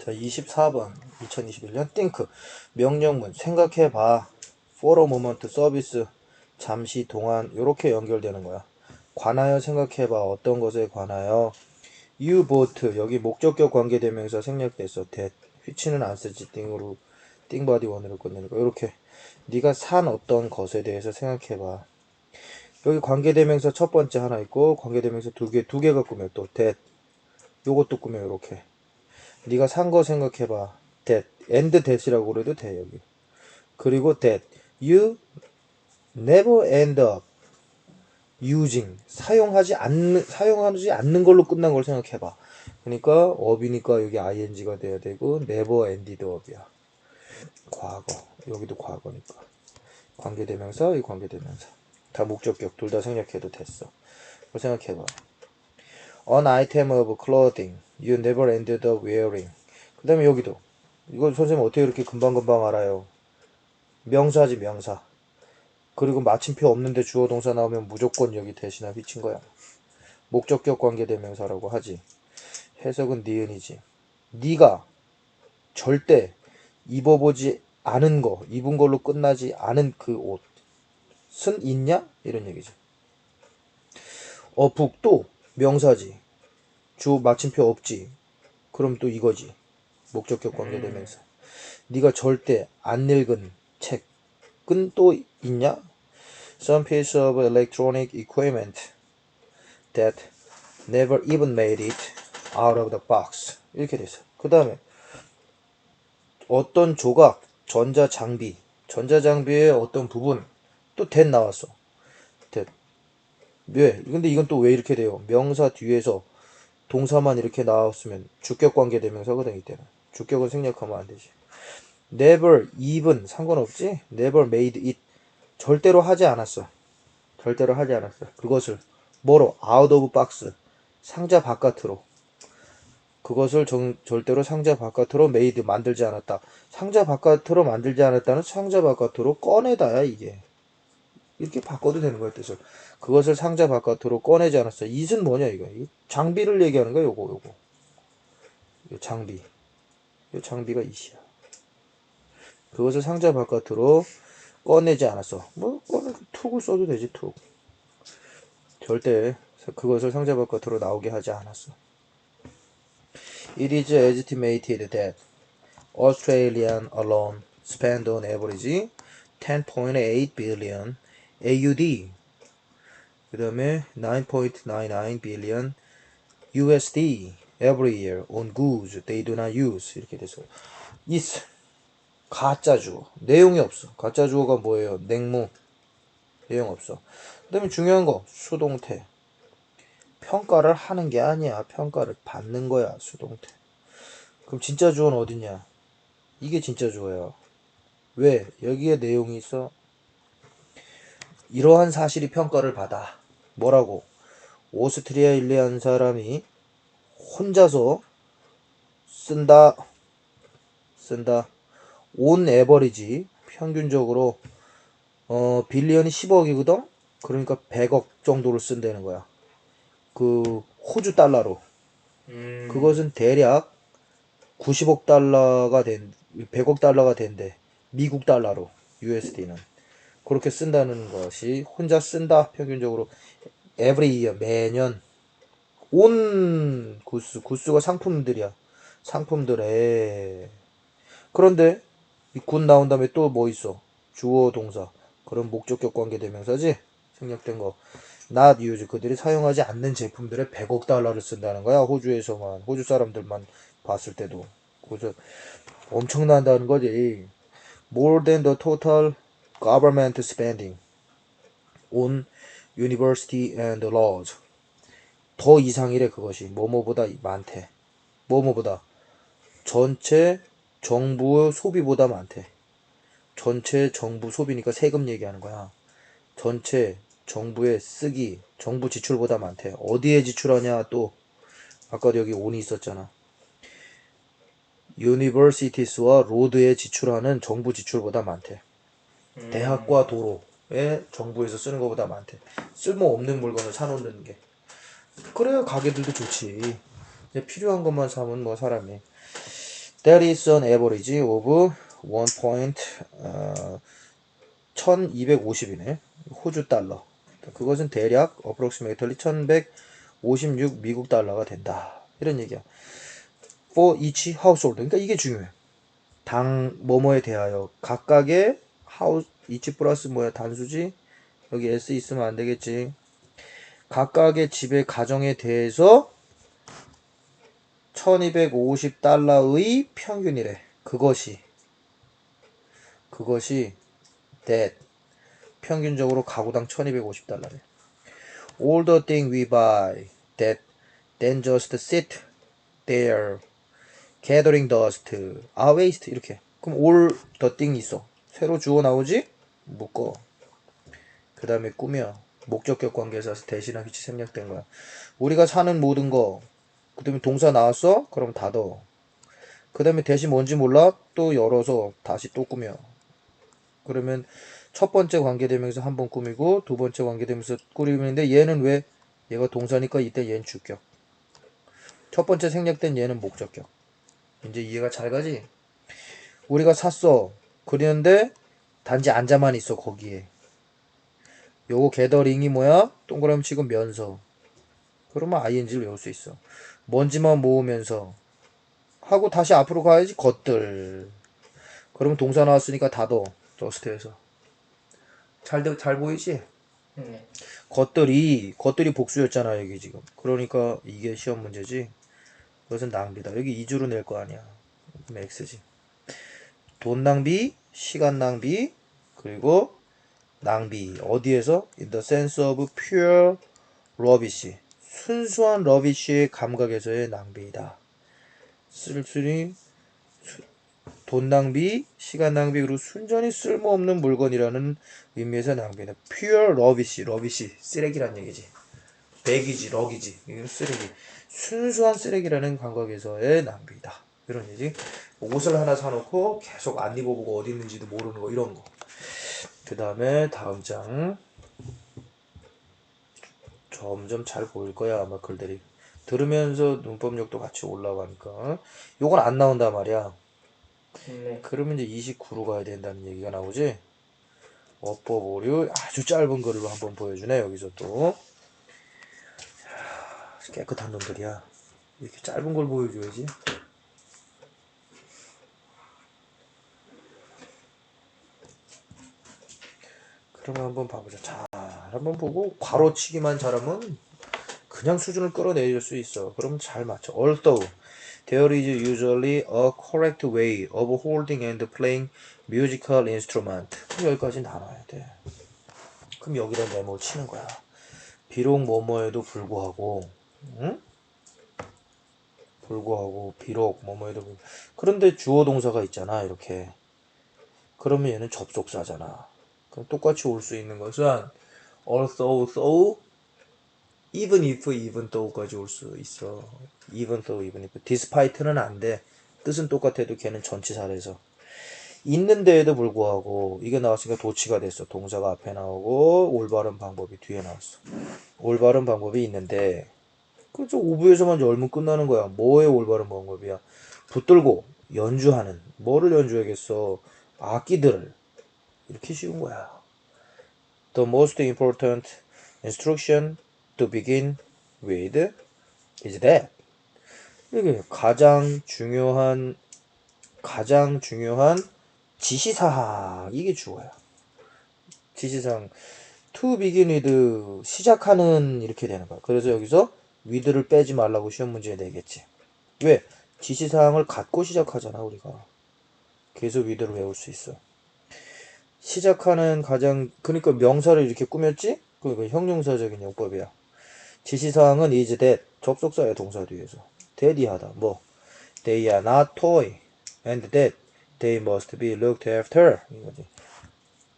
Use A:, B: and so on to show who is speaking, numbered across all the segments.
A: 자, 24번 2021년 think 명령문. 생각해봐. A moment 서비스 잠시 동안 이렇게 연결되는 거야. 관하여 생각해봐. 어떤 것에 관하여? Both 여기 목적격 관계대명사 생략됐어. that which는 안 쓰지. thing body 원으로 끝내니까 이렇게. 네가 산 어떤 것에 대해서 생각해봐. 여기 관계대명사 첫 번째 하나 있고 관계대명사 두 개 두 개가 꾸며 또 that. 요것도 꾸며 이렇게 네가 산 거 생각해봐. that and that이라고 그래도 돼 여기. 그리고 that you never end up using 사용하지 않는 사용하지 않는 걸로 끝난 걸 생각해봐. 그러니까 업이니까 여기 ing가 돼야 되고 never ended up이야. 과거 여기도 과거니까 관계대명사 이 관계대명사 다 목적격 둘 다 생략해도 됐어. 그걸 생각해봐. An item of clothing you never ended up wearing. 그 다음에 여기도 이거 선생님 어떻게 이렇게 금방금방 알아요? 명사지 명사. 그리고 마침표 없는데 주어 동사 나오면 무조건 여기 대신에 휘친 거야. 목적격 관계대명사라고 하지. 해석은 니은이지. 네가 절대 입어보지 않은 거, 입은 걸로 끝나지 않은 그 옷은 있냐? 이런 얘기지. 어, 북도 명사지. 주 마침표 없지. 그럼 또 이거지. 목적격 관계대명사. 네가 절대 안 읽은 책은 또 있냐? Some piece of electronic equipment that never even made it out of the box. 이렇게 됐어. 그 다음에 어떤 조각, 전자 장비, 전자 장비의 어떤 부분 또 that 나왔어. that. 왜? 근데 이건 또 왜 이렇게 돼요? 명사 뒤에서 동사만 이렇게 나왔으면 주격 관계 대명사거든 이때는. 주격은 생략하면 안 되지. never even 상관없지? never made it 절대로 하지 않았어. 절대로 하지 않았어. 그것을 뭐로 out of box 상자 바깥으로 그것을 정, 절대로 상자 바깥으로 made 만들지 않았다. 상자 바깥으로 만들지 않았다는 상자 바깥으로 꺼내다야 이게. 이렇게 바꿔도 되는 거야 뜻을. 그것을 상자 바깥으로 꺼내지 않았어. it은 뭐냐 이거. 이 장비를 얘기하는 거야 요거 요거. 요 장비. 요 장비가 it이야. 그것을 상자 바깥으로 꺼내지 않았어. 뭐 꺼내 툭을 써도 되지 툭. 절대 그것을 상자 바깥으로 나오게 하지 않았어. It is estimated that Australian alone spend on average 10.8 billion AUD. 그 다음에 9.99 billion USD every year on goods they do not use. 이렇게 돼서 is 가짜 주어. 내용이 없어. 가짜 주어가 뭐예요? 냉무. 내용 없어. 그 다음에 중요한 거 수동태. 평가를 하는 게 아니야. 평가를 받는 거야. 수동태. 그럼 진짜 주어는 어딨냐? 이게 진짜 주어야. 왜? 여기에 내용이 있어. 이러한 사실이 평가를 받아. 뭐라고? 오스트리아 일리 한 사람이 혼자서 쓴다. 쓴다. 온 에버리지 평균적으로 어 빌리언이 10억이거든. 그러니까 100억 정도를 쓴다는 거야. 그 호주 달러로.
B: 음,
A: 그것은 대략 90억 달러가 된 100억 달러가 된대. 미국 달러로 USD는 그렇게 쓴다는 것이 혼자 쓴다 평균적으로. Every year 매년. 온 구스 구스가 상품들이야. 상품들에. 그런데 이군 나온 다음에 또 뭐 있어? 주어 동사. 그런 목적격 관계 대명사지 생략된 거. Not use. 그들이 사용하지 않는 제품들에 100억 달러를 쓴다는 거야. 호주에서만 호주 사람들만 봤을 때도. 그래서 엄청난다는 거지. More than the total government spending on university and laws. 더 이상이래 그것이. 뭐뭐보다 많대. 뭐뭐보다. 전체 정부의 소비보다 많대. 전체 정부 소비니까 세금 얘기하는 거야. 전체 정부의 쓰기 정부 지출보다 많대. 어디에 지출하냐 또. 아까도 여기 온이 있었잖아. 유니버시티스와 로드에 지출하는 정부 지출보다 많대
B: 음,
A: 대학과 도로에 정부에서 쓰는 것보다 많대. 쓸모없는 물건을 사놓는 게. 그래야 가게들도 좋지. 이제 필요한 것만 사면 뭐 사람이. That is an average of 1 point 어, 1250이네. 호주 달러. 그것은 대략 approximately 1156 미국 달러가 된다. 이런 얘기야. For each household. 그러니까 이게 중요해. 당 뭐뭐에 대하여 각각의 하우스 each 플러스 뭐야 단수지? 여기 s 있으면 안 되겠지. 각각의 집의 가정에 대해서 1250달러의 평균이래. 그것이 그것이 that 평균적으로 가구당 1250달러래. All the thing we buy that then just sit there gathering dust are waste 이렇게. 그럼 all the thing 있어. 새로 주어 나오지? 묶어. 그 다음에 꾸며. 목적격 관계에서 대신하기 생략된 거야. 우리가 사는 모든 거. 그 다음에 동사 나왔어? 그럼 닫어. 그 다음에 대신 뭔지 몰라? 또 열어서 다시 또 꾸며. 그러면 첫 번째 관계대명사 한 번 꾸미고 두 번째 관계대명사 꾸미는데 얘는 왜? 얘가 동사니까 이때 얘는 주격. 첫 번째 생략된 얘는 목적격. 이제 이해가 잘 가지? 우리가 샀어. 그랬는데 단지 앉아만 있어 거기에. 요거 게더링이 뭐야? 동그라미 치고 면서. 그러면 ing를 외울 수 있어. 먼지만 모으면서 하고 다시 앞으로 가야지 것들. 그러면 동사 나왔으니까 닫어. 저스트에서. 잘, 돼- 잘 보이지?
B: 네.
A: 것들이 것들이 복수였잖아 여기 지금. 그러니까 이게 시험 문제지. 그것은 낭비다. 여기 2주로 낼 거 아니야. 그럼 X지. 돈 낭비, 시간 낭비, 그리고 낭비. 어디에서? In the sense of pure rubbish. 순수한 러비쉬의 감각에서의 낭비이다. 쓸쓸히 수- 돈 낭비, 시간 낭비, 그리고 순전히 쓸모없는 물건이라는 의미에서 낭비다. pure rubbish, rubbish, 쓰레기란 얘기지. 백이지, 럭이지. 이게 쓰레기. 순수한 쓰레기라는 감각에서의 낭비다. 이런 얘기. 옷을 하나 사놓고 계속 안 입어보고 어디 있는지도 모르는 거, 이런 거. 그 다음에 다음 장. 점점 잘 보일 거야, 아마 글들이. 들으면서 문법력도 같이 올라가니까. 요건 안 나온단 말이야.
B: 네.
A: 그러면 이제 29로 가야 된다는 얘기가 나오지. 어법 오류 아주 짧은 글로 한번 보여주네 여기서 또 자, 깨끗한 놈들이야 이렇게 짧은 걸 보여줘야지 그러면 한번 봐보자 자 한번 보고 괄호치기만 잘하면 그냥 수준을 끌어내릴 수 있어 그럼 잘 맞춰 although There is usually a correct way of holding and playing musical instrument. 그럼 여기까지 나눠야 돼. 그럼 여기다 네모 치는 거야. 비록 뭐뭐에도 불구하고, 응? 불구하고, 비록 뭐뭐에도 불 그런데 주어 동사가 있잖아, 이렇게. 그러면 얘는 접속사잖아. 그럼 똑같이 올 수 있는 것은 also, so, even if, even though까지 올 수 있어. even though, even if. despite는 안 돼. 뜻은 똑같아도 걔는 전치사라서. 있는데에도 불구하고 이게 나왔으니까 도치가 됐어. 동사가 앞에 나오고 올바른 방법이 뒤에 나왔어. 올바른 방법이 있는데 그저 오브에서만 열면 끝나는 거야. 뭐의 올바른 방법이야? 붙들고 연주하는 뭐를 연주하겠어? 악기들을 이렇게 쉬운 거야. The most important instruction to begin with is that 이게 가장 중요한 가장 중요한 지시사항 이게 주어야. 지시사항 to begin with 시작하는 이렇게 되는 거야. 그래서 여기서 with를 빼지 말라고 시험 문제에 내겠지. 왜? 지시사항을 갖고 시작하잖아 우리가. 그래서 with를 외울 수 있어. 시작하는 가장 그러니까 명사를 이렇게 꾸몄지? 그러니까 형용사적인 용법이야. 지시사항은 is that 접속사야 동사 뒤에서. that이 하다. 뭐 they are not toy and that they must be looked after 이거지.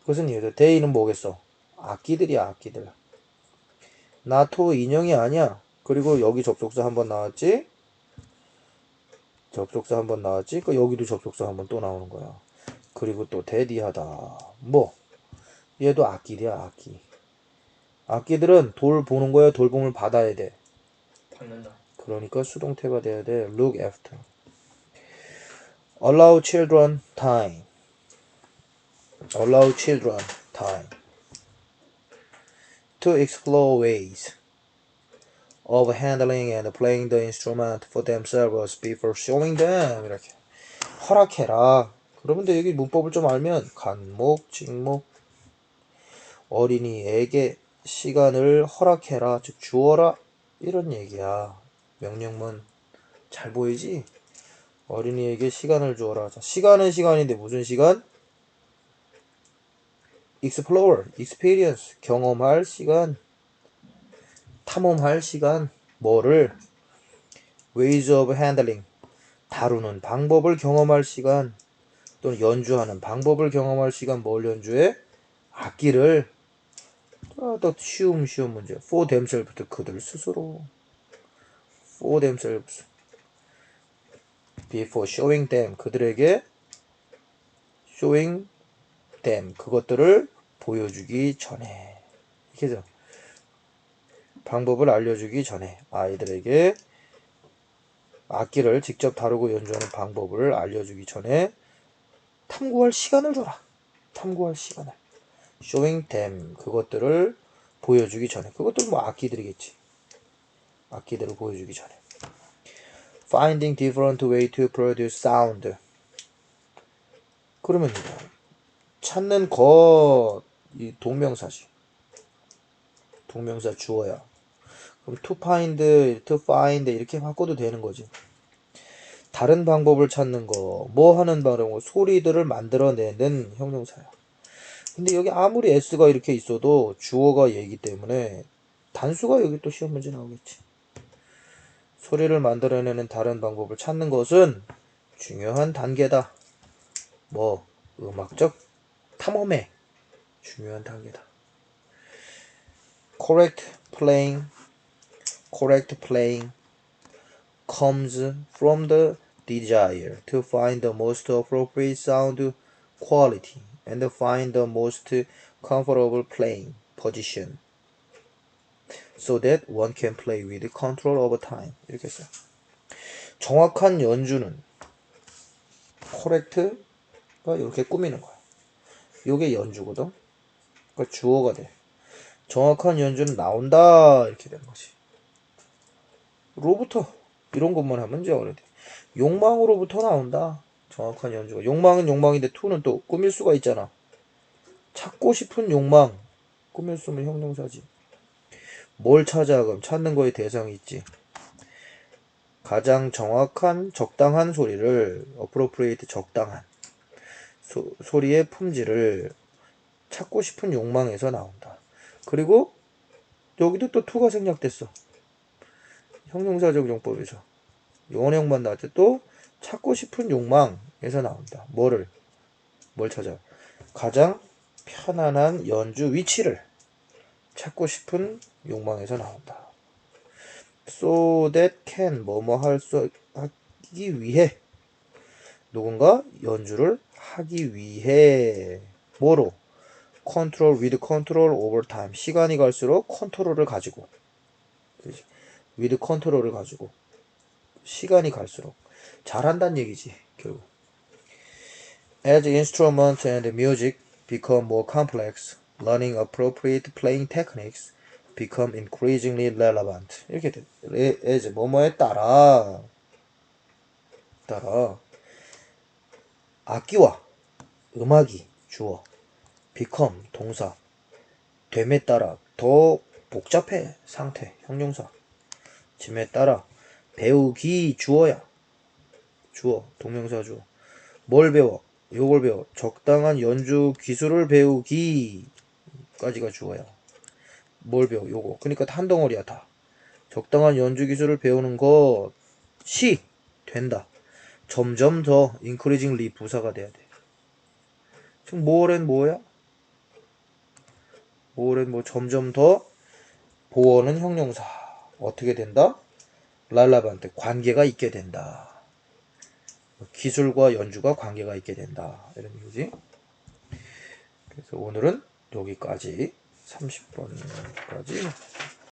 A: 그것은 이해돼. they는 뭐겠어? 악기들이야 악기들. toy 인형이 아니야. 그리고 여기 접속사 한 번 나왔지? 접속사 한 번 나왔지? 그 여기도 접속사 한 번 또 나오는 거야. 그리고 또 대디하다. 뭐? 얘도 악기야 악기. 악기들은 돌 보는 거야 돌봄을 받아야 돼.
B: 받는다.
A: 그러니까 수동태가 돼야 돼. look after. allow children time. allow children time to explore ways of handling and playing the instrument for themselves before showing them 이렇게 허락해라. 그러면 여기 문법을 좀 알면 간목, 직목 어린이에게 시간을 허락해라, 즉 주어라 이런 얘기야. 명령문 잘 보이지? 어린이에게 시간을 주어라. 자, 시간은 시간인데 무슨 시간? explore, experience, 경험할 시간, 탐험할 시간, 뭐를 ways of handling, 다루는 방법을 경험할 시간, 또는 연주하는 방법을 경험할 시간, 뭘 연주해? 악기를 아, 더 쉬움 쉬운 문제. for themselves 그들 스스로. for themselves. before showing them 그들에게 showing them 그것들을 보여주기 전에 이렇게 죠. 방법을 알려주기 전에 아이들에게 악기를 직접 다루고 연주하는 방법을 알려주기 전에 탐구할 시간을 줘라. 탐구할 시간을. showing them 그것들을 보여주기 전에 그것들 뭐 악기들이겠지. 악기들을 보여주기 전에. finding different way to produce sound. 그러면 찾는 것 이 동명사지. 동명사 주어야. 그럼 to find, to find 이렇게 바꿔도 되는 거지. 다른 방법을 찾는 거, 뭐 하는 방법, 소리들을 만들어내는 형용사야. 근데 여기 아무리 s가 이렇게 있어도 주어가 얘기 때문에 단수가 여기 또 시험 문제 나오겠지. 소리를 만들어내는 다른 방법을 찾는 것은 중요한 단계다. 뭐 음악적 탐험의 중요한 단계다. correct playing, correct playing comes from the desire to find the most appropriate sound quality and find the most comfortable playing position so that one can play with control over time. 이렇게 써요. 정확한 연주는 correct가 이렇게 꾸미는 거야. 요게 연주거든. 그러니까 주어가 돼. 정확한 연주는 나온다 이렇게 되는 거지. 로부터 이런 것만 하면 이제 어려워. 욕망으로부터 나온다. 정확한 연주가. 욕망은 욕망인데 투는 또 꾸밀 수가 있잖아. 찾고 싶은 욕망. 꾸밀 수 있는 형용사지. 뭘 찾아 그럼 찾는 거에 대상이 있지. 가장 정확한 적당한 소리를 appropriate 적당한 소, 소리의 품질을 찾고 싶은 욕망에서 나온다. 그리고 여기도 또 투가 생략됐어. 형용사적 용법에서 원형만 나올 때 또 찾고 싶은 욕망에서 나온다. 뭐를? 뭘 찾아? 가장 편안한 연주 위치를 찾고 싶은 욕망에서 나온다. So that can 뭐뭐 할 수 하기 위해. 누군가 연주를 하기 위해. 뭐로? 컨트롤 with control over time 시간이 갈수록 컨트롤을 가지고. with 컨트롤을 가지고 시간이 갈수록 잘한다는 얘기지 결국 as instrument and music become more complex learning appropriate playing techniques become increasingly relevant 이렇게 돼 as 뭐뭐에 따라 따라 악기와 음악이 주어 become 동사 됨에 따라 더 복잡해 상태 형용사 짐에 따라 배우기 주어야. 주어 동명사 주어. 뭘 배워? 요걸 배워. 적당한 연주 기술을 배우기 까지가 주어야. 뭘 배워? 요거. 그러니까 한 덩어리야 다. 적당한 연주 기술을 배우는 것이 된다. 점점 더 increasingly 부사가 돼야 돼. 지금 more는 뭐야? more는 뭐 점점 더 보어는 형용사. 어떻게 된다 랄라반테 관계가 있게 된다. 기술과 연주가 관계가 있게 된다. 이런 얘기지. 그래서 오늘은 여기까지. 30번까지